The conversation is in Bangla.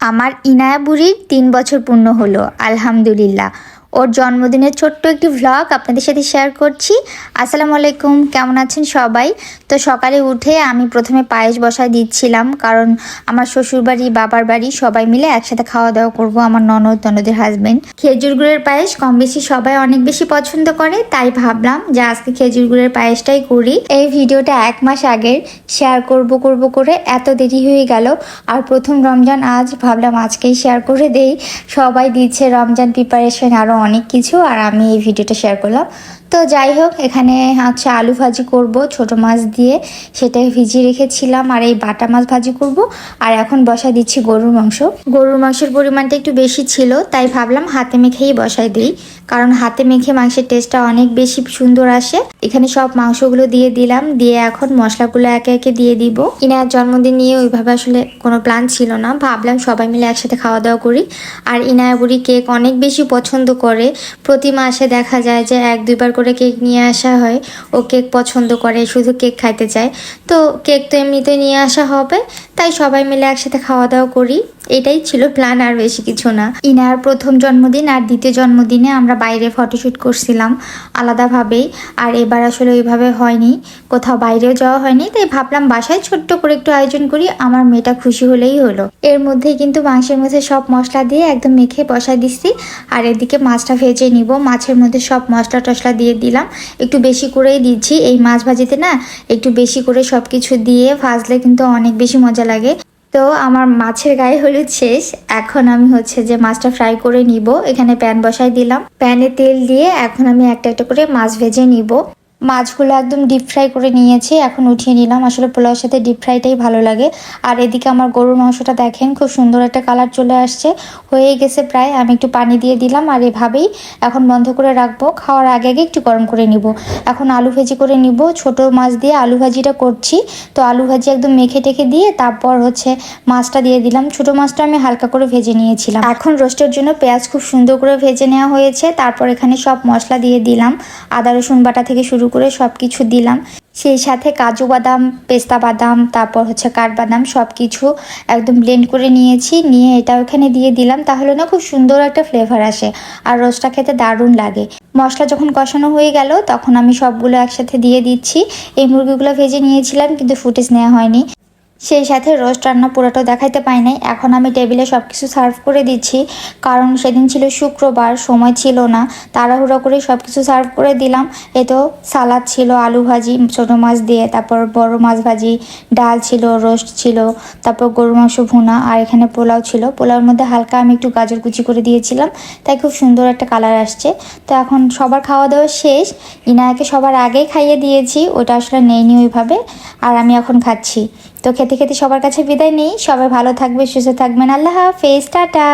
আমার ইনায়া বুড়ির তিন বছর পূর্ণ হলো আলহামদুলিল্লাহ। ওর জন্মদিনের ছোট্ট একটি ভ্লগ আপনাদের সাথে শেয়ার করছি। আসসালামু আলাইকুম, কেমন আছেন সবাই? তো সকালে উঠে আমি প্রথমে পায়েস বসায় দিচ্ছিলাম, কারণ আমার শ্বশুরবাড়ি, বাবার বাড়ি সবাই মিলে একসাথে খাওয়া দাওয়া করব, আমার ননদ, ননদের হাজবেন্ড খেজুর গুড়ের পায়েস কম বেশি সবাই অনেক বেশি পছন্দ করে, তাই ভাবলাম যে আজকে খেজুর গুড়ের পায়েসটাই করি। এই ভিডিওটা এক মাস আগের শেয়ার করব করব করে এত দেরি হয়ে গেল, আর প্রথম রমজান আজ, ভাবলাম আজকেই শেয়ার করে দেই। সবাই দিচ্ছে রমজান প্রিপারেশন আরও অনেক কিছু আর আমি এই ভিডিওটা শেয়ার করলাম। তো যাই হোক, এখানে হচ্ছে আলু ভাজি করব, ছোট মাছ দিয়ে। সেটাই ভিজিয়ে রেখেছিলাম আর এই বাটা মাছ ভাজি করব। আর এখন বসাই দিচ্ছি গরুর মাংস। গরুর মাংসের পরিমাণটা একটু বেশি ছিল, তাই ভাবলাম হাতে মেখেই বসাই দিই। কারণ হাতে মেখে মাংসের টেস্টটা অনেক বেশি সুন্দর আসে। এখানে সব মাংসগুলো দিয়ে দিলাম, দিয়ে এখন মশলাগুলো একে একে দিয়ে দিব। ইনার জন্মদিন নিয়ে ওইভাবে আসলে কোনো প্ল্যান ছিল না, ভাবলাম সবাই মিলে একসাথে খাওয়া দাওয়া করি। আর ইনায়া বুড়ি কেক অনেক বেশি পছন্দ করে। প্রতি মাসে দেখা যায় যে এক দুইবার করে কেক নিয়ে আসা হয়। ও কেক পছন্দ করে, শুধু কেক খাইতে চায়। তো কেক তো এমনিতে নিয়ে আসা হবে। তাই সবাই মিলে একসাথে খাওয়া দাওয়া করি। এটাই ছিল প্ল্যান আর বেশি কিছু না। ইনার প্রথম জন্মদিন আর দ্বিতীয় জন্মদিনে আমরা বাইরে ফটোশ্যুট করছিলাম আলাদাভাবেই আর এবার আসলে ওইভাবে হয়নি। কোথাও বাইরেও যাওয়া হয়নি, তাই ভাবলাম বাসায় ছোট্ট করে একটু আয়োজন করি, আমার মেয়েটা খুশি হলেই হলো। এর মধ্যে কিন্তু মাংসের মধ্যে সব মশলা দিয়ে একদম মেখে বসাই দিচ্ছি আর এদিকে মাছটা ভেজে নিব। মাছের মধ্যে সব মশলা টশলা দিয়ে দিলাম। একটু বেশি করেই দিচ্ছি। এই মাছ ভাজিতে না একটু বেশি করে সব কিছু দিয়ে ভাজলে কিন্তু অনেক বেশি মজা লাগে। তো আমার মাছের গায়ে হলুদ শেষ। এখন আমি হচ্ছে যে মাছটা ফ্রাই করে নিব। এখানে প্যান বসাই দিলাম। প্যানে তেল দিয়ে এখন আমি একটা একটা করে মাছ ভেজে নিব। মাছগুলো একদম ডিপ ফ্রাই করে নিয়েছি, এখন উঠিয়ে নিলাম। আসলে পোলাওর সাথে ডিপ ফ্রাইটাই ভালো লাগে। আর এদিকে আমার গরুর মাংসটা দেখেন, খুব সুন্দর একটা কালার চলে আসছে। হয়ে গেছে প্রায়, আমি একটু পানি দিয়ে দিলাম আর এভাবেই এখন বন্ধ করে রাখব। খাওয়ার আগে আগে একটু গরম করে নিব। এখন আলু ভাজি করে নিব। ছোট মাছ দিয়ে আলু ভাজিটা করছি। তো আলু ভাজি একদম মেখে টেখে দিয়ে তারপর হচ্ছে মাছটা দিয়ে দিলাম। ছোট মাছটা আমি হালকা করে ভেজে নিয়েছিলাম। এখন রোস্টের জন্য পেঁয়াজ খুব সুন্দর করে ভেজে নেওয়া হয়েছে। তারপর এখানে সব মশলা দিয়ে দিলাম। আদা রসুন বাটা থেকে শুরু করে সব কিছু দিলাম। সেই সাথে কাজু বাদাম, পেস্তা বাদাম, তারপর হচ্ছে কাঠবাদাম সব কিছু একদম ব্লেন্ড করে নিয়েছি। নিয়ে এটা ওখানে দিয়ে দিলাম, তাহলে না খুব সুন্দর একটা ফ্লেভার আসে আর রোস্টটা খেতে দারুণ লাগে। মশলা যখন কষানো হয়ে গেল, তখন আমি সবগুলো একসাথে দিয়ে দিচ্ছি। এই মুরগিগুলো ভেজে নিয়েছিলাম, কিন্তু ফুটেজ নেওয়া হয়নি। সেই সাথে রোস্ট রান্না পুরোটা দেখাইতে পাই নাই। এখন আমি টেবিলে সব কিছু সার্ভ করে দিচ্ছি। কারণ সেদিন ছিল শুক্রবার, সময় ছিল না। তাড়াহুড়ো করে সব কিছু সার্ভ করে দিলাম। এ তো সালাদ ছিল, আলু ভাজি, ছোটো মাছ দিয়ে, তারপর বড় মাছ ভাজি, ডাল ছিল, রোস্ট ছিল, তারপর গরু মাংস ভুনা, আর এখানে পোলাও ছিল। পোলাওর মধ্যে হালকা আমি একটু গাজর কুচি করে দিয়েছিলাম। তাই খুব সুন্দর একটা কালার আসছে। তো এখন সবার খাওয়া দাওয়া শেষ। ইনায়াকে সবার আগেই খাইয়ে দিয়েছি। ওটা আসলে নেইনি ওইভাবে। আর আমি এখন খাচ্ছি। তো খেতে খেতে সবার কাছে বিদায় নেই। সবাই ভালো থাকবে, সুস্থ থাকবেন। আল্লাহ হাফেজ, টাটা।